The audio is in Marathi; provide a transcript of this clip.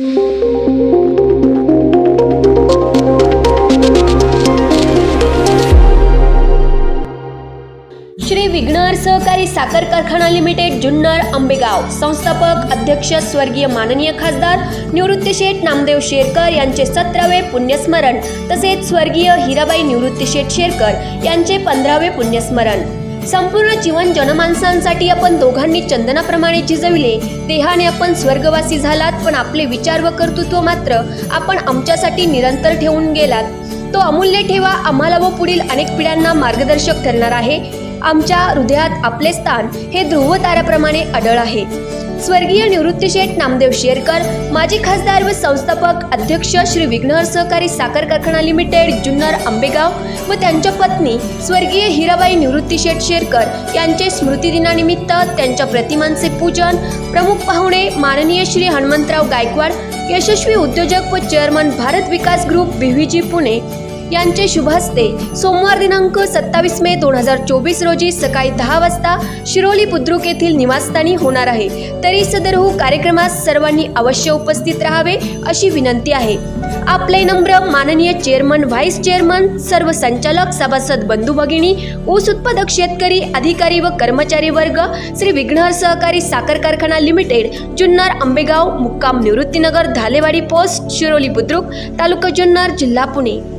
श्री विघ्नर सहकारी साखर कारखाना लिमिटेड जुन्नर आंबेगाव. संस्थापक अध्यक्ष स्वर्गीय माननीय खासदार निवृत्ती शेठ नामदेव शेरकर यांचे सतरावे पुण्यस्मरण तसेच स्वर्गीय हिराबाई निवृत्ती शेठ शेरकर यांचे पंधरावे पुण्यस्मरण. संपूर्ण जीवन जनमानसांसाठी आपण दोघांनी चंदनाप्रमाणे झिजविले देहाने आपण स्वर्गवासी झालात पण आपले विचार व कर्तृत्व मात्र आपण आमच्यासाठी निरंतर ठेवून गेलात. तो अमूल्य ठेवा आम्हाला व पुढील अनेक पिढ्यांना मार्गदर्शक ठरणार आहे. आमच्या हृदयात आपले स्थान हे ध्रुव ताऱ्याप्रमाणे अडळ आहे. स्वर्गीय निवृत्तीशेठ नामदेव शेरकर माजी खासदार व संस्थापक अध्यक्ष श्री विघ्नहर सहकारी साखर कारखाना लिमिटेड जुन्नर आंबेगाव व त्यांच्या पत्नी स्वर्गीय हिराबाई निवृत्तीशेठ शेरकर यांचे स्मृतिदिनानिमित्त त्यांच्या प्रतिमांचे पूजन प्रमुख पाहुणे माननीय श्री हनुमंतराव गायकवाड यशस्वी उद्योजक व chairman Bharat Vikas group BVG Pune यांचे शुभ हस्ते सोमवार दिनांक सत्तावीस मे दोन हजार चोवीस रोजी सकाळी दहा वाजता शिरोली बुद्रुक येथील निवासस्थानी होणार आहे. तरी सदरहू हो कार्यक्रमास सर्वांनी अवश्य उपस्थित राहावे अशी विनंती आहे. आपले नम्र माननीय चेअरमन व्हाईस चेअरमन सर्व संचालक सभासद बंधू भगिनी ऊस उत्पादक शेतकरी अधिकारी व कर्मचारी वर्ग श्री विघ्नहर सहकारी साखर कारखाना लिमिटेड जुन्नर आंबेगाव मुक्काम निवृत्तीनगर धालेवाडी पोस्ट शिरोली बुद्रुक तालुका जुन्नर जिल्हा पुणे.